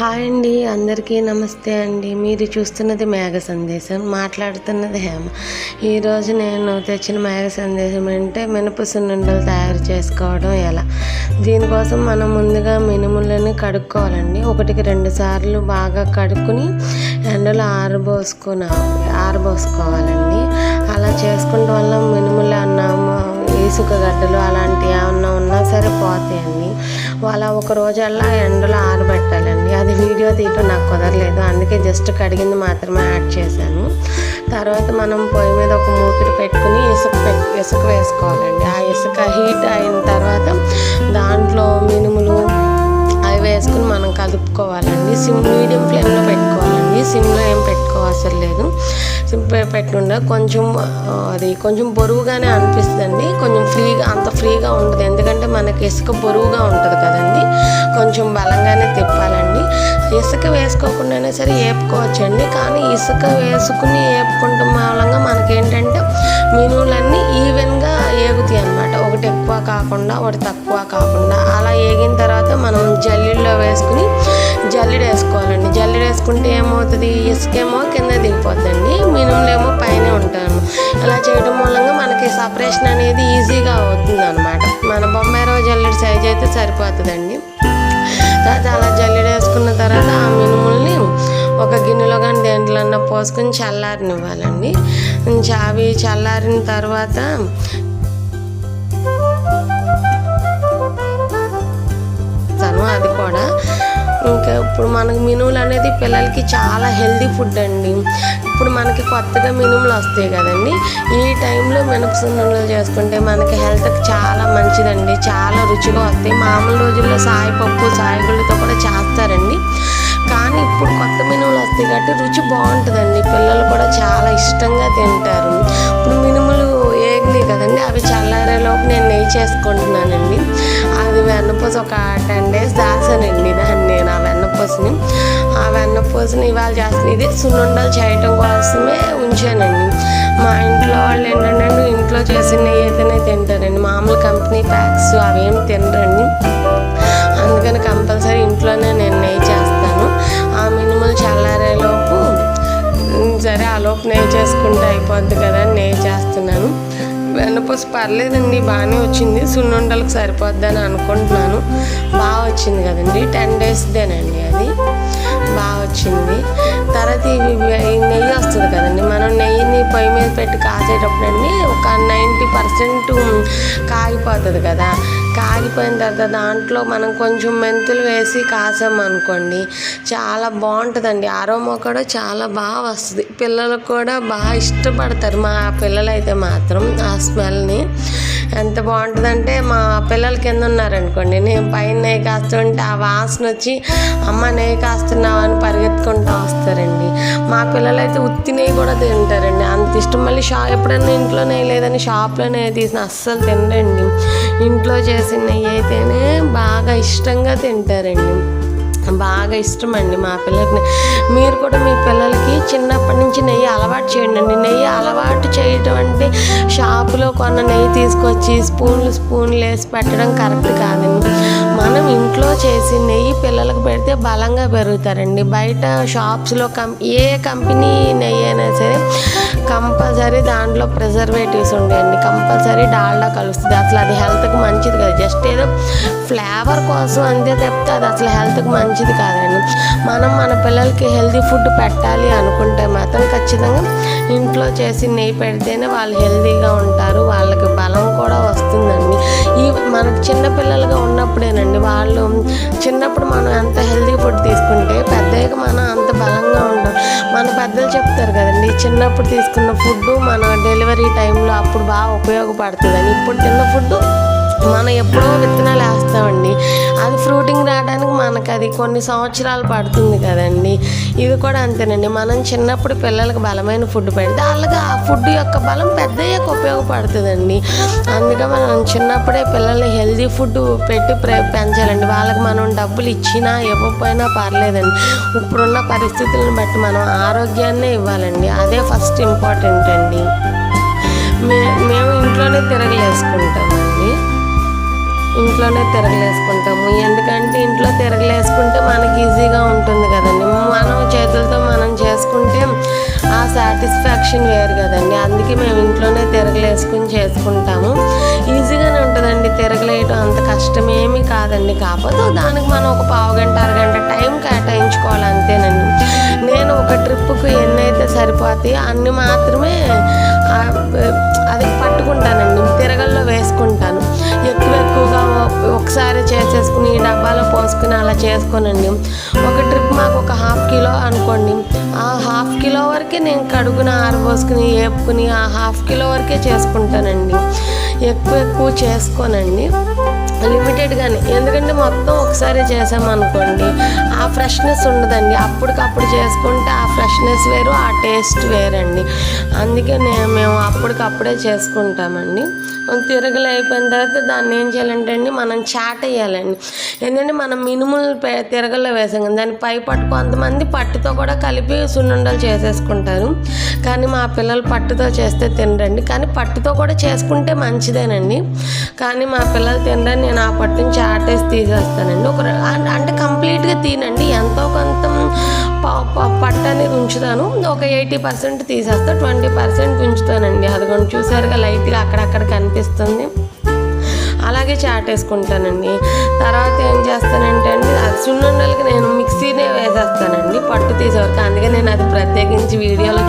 Hi అండి అందరికీ నమస్తే అండి. మీరు చూస్తున్నది మేఘ సందేశం మాట్లాడుతున్నది హేమ. ఈరోజు నేను తెచ్చిన మేఘ సందేశం అంటే మినప సున్నుండలు తయారు చేసుకోవడం ఎలా? దీనికోసం మనం ముందుగా మినుములను కడుక్కోవాలండి. ఒకటికి రెండు సార్లు బాగా కడుక్కుని ఎండలో ఆరబోసుకుని ఆరబోసుకోవాలండి. అలా చేసుకుంటే వల్ల మినుములు అన్నాము ఇసుక గడ్డలు అలాంటివి ఏమన్నా ఉన్నా సరే పోతాయండి అలా ఒక రోజల్లా ఎండలో ఆరబెట్టాలండి. అది వీడియో తీయటం నాకు కుదరలేదు. అందుకే జస్ట్ కడిగింది మాత్రమే యాడ్ చేశాను. తర్వాత మనం పొయ్యి మీద ఒక మూకిడి పెట్టుకుని ఇసుక ఇసుక వేసుకోవాలండి. ఆ ఇసుక హీట్ అయిన తర్వాత దాంట్లో మినుములు అవి వేసుకుని మనం కలుపుకోవాలండి. సిమ్ మీడియం ఫ్లేమ్లో సిమ్లో ఏం లేదు. సిమ్ పెట్టుండ. కొంచెం అది కొంచెం బరువుగానే అనిపిస్తుందండి. కొంచెం ఫ్రీగా అంత ఫ్రీగా ఉండదు. ఎందుకంటే మనకి ఇసుక బరువుగా ఉంటుంది కదండి. కొంచెం బలంగానే తిప్పాలండి. ఇసుక వేసుకోకుండానే సరే వేపుకోవచ్చండి కానీ ఇసుక వేసుకుని వేపుకుంటాం మూలంగా మనకేంటంటే మినువులన్నీ ఈవెన్గా ఏగుతాయి అనమాట ఒకటి ఎక్కువ కాకుండా ఒకటి తక్కువ కాకుండా. అలా ఏగిన తర్వాత మనం జల్లీల్లో వేసుకుని జల్లెడ వేసుకోవాలండి. జల్లెడ వేసుకుంటే ఏమవుతుంది? ఇసుకేమో కింద దిగిపోద్దండి. మినుములేమో పైన ఉంటాను. అలా చేయడం మూలంగా మనకి సపరేషన్ అనేది ఈజీగా అవుతుంది అనమాట మన బొమ్మాయిరవ జల్లెడ సైజ్ అయితే సరిపోతుందండి. తర్వాత అలా జల్లెడ వేసుకున్న తర్వాత ఆ మినుముల్ని ఒక గిన్నెలో కానీ దేంట్లన్నా పోసుకొని చల్లారనివ్వాలండి. అవి చల్లారిన తర్వాత ఇప్పుడు మనకి మినుములు అనేది పిల్లలకి చాలా హెల్దీ ఫుడ్ అండి. ఇప్పుడు మనకి కొత్తగా మినుములు వస్తాయి కదండి. ఈ టైంలో మినపసున్నులు చేసుకుంటే మనకి హెల్త్కి చాలా మంచిదండి. చాలా రుచిగా వస్తాయి. మామూలు రోజుల్లో సాయిపప్పు సాయిగుళ్ళతో కూడా చేస్తారండి. కానీ ఇప్పుడు కొత్త మినుములు వస్తాయి కాబట్టి రుచి బాగుంటుందండి. పిల్లలు కూడా చాలా ఇష్టంగా తింటారు. ఇప్పుడు మినుములు ఏగినాయి కదండి. అవి చల్లారేలోపు నేను నెయ్యి చేసుకుంటున్నానండి. అది వెన్నపూస ఒక టెన్ డేస్ దాసానండి దాన్ని నేను ఆ వెన్నపూసని ఇవాళ చేస్తాను ఇది సున్నుండలు చేయటం కోసమే ఉంచానండి. మా ఇంట్లో వాళ్ళు ఏంటంటే ఇంట్లో చేసిన నెయ్యి అయితేనే తింటారండి. మామూలు కంపెనీ ప్యాక్స్ అవేం తినరండి. అందుకని కంపల్సరీ ఇంట్లోనే నేను నెయ్యి చేస్తాను. ఆ మినిమల్ చల్లారేలోపు సరే ఆ లోపు నెయ్యి చేసుకుంటే అయిపోద్ది కదా అని నెయ్యి చేస్తున్నాను. వెన్నపూస పర్లేదండి బాగానే వచ్చింది. సున్నుండలకు సరిపోద్దని అనుకుంటున్నాను. బాగా వచ్చింది కదండి. టెన్ డేస్దేనండి అది బాగా వచ్చింది. తర్వాత ఇవి నెయ్యి వస్తుంది కదండి. మనం నెయ్యిని పొయ్యి మీద పెట్టి కాసేటప్పుడు అండి ఒక నైంటీ పర్సెంట్ కాగిపోతుంది కదా. కాగిపోయిన తర్వాత దాంట్లో మనం కొంచెం మెంతులు వేసి కాసామనుకోండి చాలా బాగుంటుందండి. ఆరోమా కూడా చాలా బాగా వస్తుంది. పిల్లలకు కూడా బాగా ఇష్టపడతారు మా పిల్లలైతే మాత్రం ఆ స్మెల్ని. ఎంత బాగుంటుందంటే మా పిల్లల కింద ఉన్నారనుకోండి నేను పైన నెయ్యి కాస్తుంటే ఆ వాసన వచ్చి అమ్మ నెయ్యి కాస్తున్నావు అని పరిగెత్తుకుంటూ వస్తారండి. మా పిల్లలు అయితే ఉత్తి నెయ్యి కూడా తింటారండి. అంత ఇష్టం మళ్ళీ షా ఎప్పుడైనా ఇంట్లో నెయ్యి లేదని షాప్లో నెయ్యి తీసిన అస్సలు తినరండి. ఇంట్లో చేసిన నెయ్యి అయితేనే బాగా ఇష్టంగా తింటారండి. బాగా ఇష్టం అండి మా పిల్లలకి. మీరు కూడా మీ పిల్లలకి చిన్నప్పటి నుంచి నెయ్యి అలవాటు చేయండి అండి నెయ్యి అలవాటు చేయటం అంటే షాపులో కొన్న నెయ్యి తీసుకొచ్చి స్పూన్లు స్పూన్లు వేసి పెట్టడం కరెక్ట్ కాదండి. మనం ఇంట్లో చేసి నెయ్యి పిల్లలకు పెడితే బలంగా పెరుగుతారండి. బయట షాప్స్లో కం ఏ కంపెనీ నెయ్యి అయినా సరే కంపల్సరీ దాంట్లో ప్రిజర్వేటివ్స్ ఉండేయండి కంపల్సరీ డాల్డా కలుస్తుంది. అసలు అది హెల్త్కి మంచిది కదా. జస్ట్ ఏదో ఫ్లేవర్ కోసం అంతే తప్పితే అది అసలు హెల్త్కి మంచిది మంచిది కాదండి. మనం మన పిల్లలకి హెల్దీ ఫుడ్ పెట్టాలి అనుకుంటే మాత్రం ఖచ్చితంగా ఇంట్లో చేసి నెయ్యి పెడితేనే వాళ్ళు హెల్దీగా ఉంటారు వాళ్ళకి బలం కూడా వస్తుందండి. ఈ మనకు చిన్నపిల్లలుగా ఉన్నప్పుడేనండి వాళ్ళు చిన్నప్పుడు మనం ఎంత హెల్దీ ఫుడ్ తీసుకుంటే పెద్దయ్యాక మనం అంత బలంగా ఉంటాం మన పెద్దలు చెప్తారు కదండి చిన్నప్పుడు తీసుకున్న ఫుడ్ మన డెలివరీ టైంలో అప్పుడు బాగా ఉపయోగపడుతుందని. ఇప్పుడు తిన్న ఫుడ్ మనం ఎప్పుడో విత్తనాలు వేస్తామండి. అది ఫ్రూటింగ్ రావడానికి మనకు అది కొన్ని సంవత్సరాలు పడుతుంది కదండి. ఇది కూడా అంతేనండి. మనం చిన్నప్పుడు పిల్లలకు బలమైన ఫుడ్ పెడితే వాళ్ళకి ఆ ఫుడ్ యొక్క బలం పెద్దయ్యాక ఉపయోగపడుతుందండి. అందుకే మనం చిన్నప్పుడే పిల్లల్ని హెల్దీ ఫుడ్ పెట్టి పెంచాలండి. వాళ్ళకి మనం డబ్బులు ఇచ్చినా ఇవ్వకపోయినా పర్లేదండి. ఇప్పుడున్న పరిస్థితులను బట్టి మనం ఆరోగ్యాన్నే ఇవ్వాలండి. అదే ఫస్ట్ ఇంపార్టెంట్ అండి. మే మేము ఇంట్లోనే తిరగలేసుకుంటాం. ఇంట్లోనే తిరగలేసుకుంటాము. ఎందుకంటే ఇంట్లో తిరగలేసుకుంటే మనకి ఈజీగా ఉంటుంది కదండి. మనం చేతులతో మనం చేసుకుంటే ఆ సాటిస్ఫాక్షన్ వేరు కదండి. అందుకే మేము ఇంట్లోనే తిరగలేసుకుని చేసుకుంటాము. ఈజీగానే ఉంటుందండి తిరగలేయటం. అంత కష్టమేమీ కాదండి. కాకపోతే దానికి మనం ఒక పావు గంట అరగంట టైం కేటాయించుకోవాలి అంతేనండి. నేను ఒక ట్రిప్కు ఎన్నైతే సరిపోతాయో అన్ని మాత్రమే అది పట్టుకుంటానండి. తిరగల్లో వేసుకుంటాను. ఎక్కువ ఎక్కువగా ఒకసారి చేసేసుకుని డబ్బాలో పోసుకుని అలా చేసుకోనండి. ఒక ట్రిప్ మాకు ఒక హాఫ్ కిలో అనుకోండి. ఆ హాఫ్ కిలో వరకే నేను కడుగున ఆరబోసుకుని వేపుకుని ఆ హాఫ్ కిలో వరకే చేసుకుంటానండి. ఎక్కువ ఎక్కువ చేసుకోనండి. లిమిటెడ్గానే ఎందుకంటే మొత్తం ఒకసారి చేసామనుకోండి ఆ ఫ్రెష్నెస్ ఉండదండి. అప్పటికప్పుడు చేసుకుంటే ఆ ఫ్రెష్ ఫ్రెష్నెస్ వేరు ఆ టేస్ట్ వేరండి. అందుకే నేను మేము అప్పటికప్పుడే చేసుకుంటామండి. తిరగలు అయిపోయిన తర్వాత దాన్ని ఏం చేయాలంటే అండి మనం చాట్ వేయాలండి. ఏంటంటే మనం మినుములు తిరగల్లో వేసాం కదా దాన్ని పై పట్టు కొంతమంది పట్టుతో కూడా కలిపి సున్నుండలు చేసేసుకుంటారు. కానీ మా పిల్లలు పట్టుతో చేస్తే తినరండి. కానీ పట్టుతో కూడా చేసుకుంటే మంచిదేనండి. కానీ మా పిల్లలు తినరని నేను ఆ పట్టుని చాటేసి తీసేస్తానండి. ఒక అంటే కంప్లీట్గా తినండి. ఎంతో కొంత పట్టు అనేది ఉంచుతాను ఒక ఎయిటీ పర్సెంట్ తీసేస్తా ట్వంటీ పర్సెంట్ ఉంచుతానండి. అది కొంచెం చూసారుగా లైట్గా అక్కడక్కడ కనిపిస్తుంది. అలాగే చాటేసుకుంటానండి తర్వాత ఏం చేస్తానంటే అండి అది సున్నుండలకి నేను మిక్సీనే వేసేస్తానండి పట్టు తీసేవరకు అందుకే నేను అది ప్రత్యేకించి వీడియోలో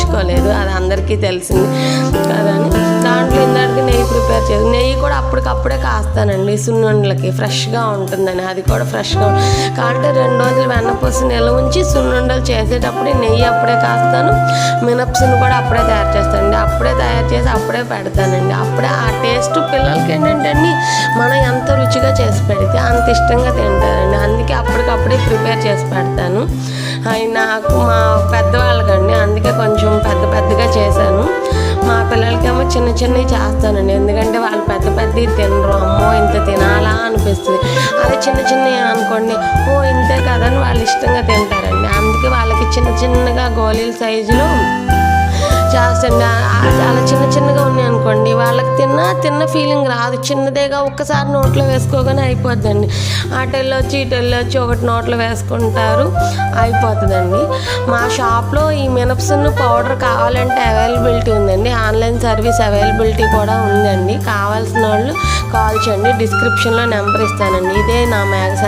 చూపించదలుచుకోలేదు అది అందరికీ తెలిసింది కదని దాంట్లో ఇందాక నెయ్యి ప్రిపేర్ చేసి నెయ్యి కూడా అప్పటికప్పుడే కాస్తానండి సున్నుండలకి. ఫ్రెష్గా ఉంటుందని. అది కూడా ఫ్రెష్గా కాబట్టి రెండు రోజులు వెన్నపూసి నిల్వ ఉంచి సున్నుండలు చేసేటప్పుడు నెయ్యి అప్పుడే కాస్తాను. మినప్సును కూడా అప్పుడే తయారు చేస్తానండి. అప్పుడే తయారు చేసి అప్పుడే పెడతానండి. అప్పుడే ఆ టేస్ట్ పిల్లలకి ఏంటంటే అండి మనం ఎంత రుచిగా చేసి పెడితే అంత ఇష్టంగా తింటారండి. అందుకే అప్పటికప్పుడే ప్రిపేర్ చేసి పెడతాను. అవి నాకు మా పెద్దవాళ్ళకండి. అందుకే కొంచెం పెద్ద పెద్దగా చేశాను. మా పిల్లలకేమో చిన్న చిన్నవి చేస్తానండి. ఎందుకంటే వాళ్ళు పెద్ద పెద్దవి తినరు. అమ్మో ఇంత తినాలా అనిపిస్తుంది. అదే చిన్న చిన్నవి అనుకోండి ఓ ఇంతే కదని అని వాళ్ళు ఇష్టంగా తింటారండి. అందుకే వాళ్ళకి చిన్న చిన్నగా గోళీల సైజులో చేస్తండి చాలా అలా చిన్న చిన్నగా ఉన్నాయి అనుకోండి వాళ్ళకి తిన్న తిన్న ఫీలింగ్ రాదు. చిన్నదేగా ఒక్కసారి నోట్లో వేసుకోగానే అయిపోద్దండి. ఆటల్లో చీటల్లో ఇటు ఒకటి నోట్లో వేసుకుంటారు అయిపోతుందండి. మా షాప్లో ఈ మినప్సును పౌడర్ కావాలంటే అవైలబిలిటీ ఉందండి. ఆన్లైన్ సర్వీస్ అవైలబిలిటీ కూడా ఉందండి. కావాల్సిన వాళ్ళు కాల్ చేయండి. డిస్క్రిప్షన్లో నెంబర్ ఇస్తానండి. ఇదే నా మ్యాగజైన్.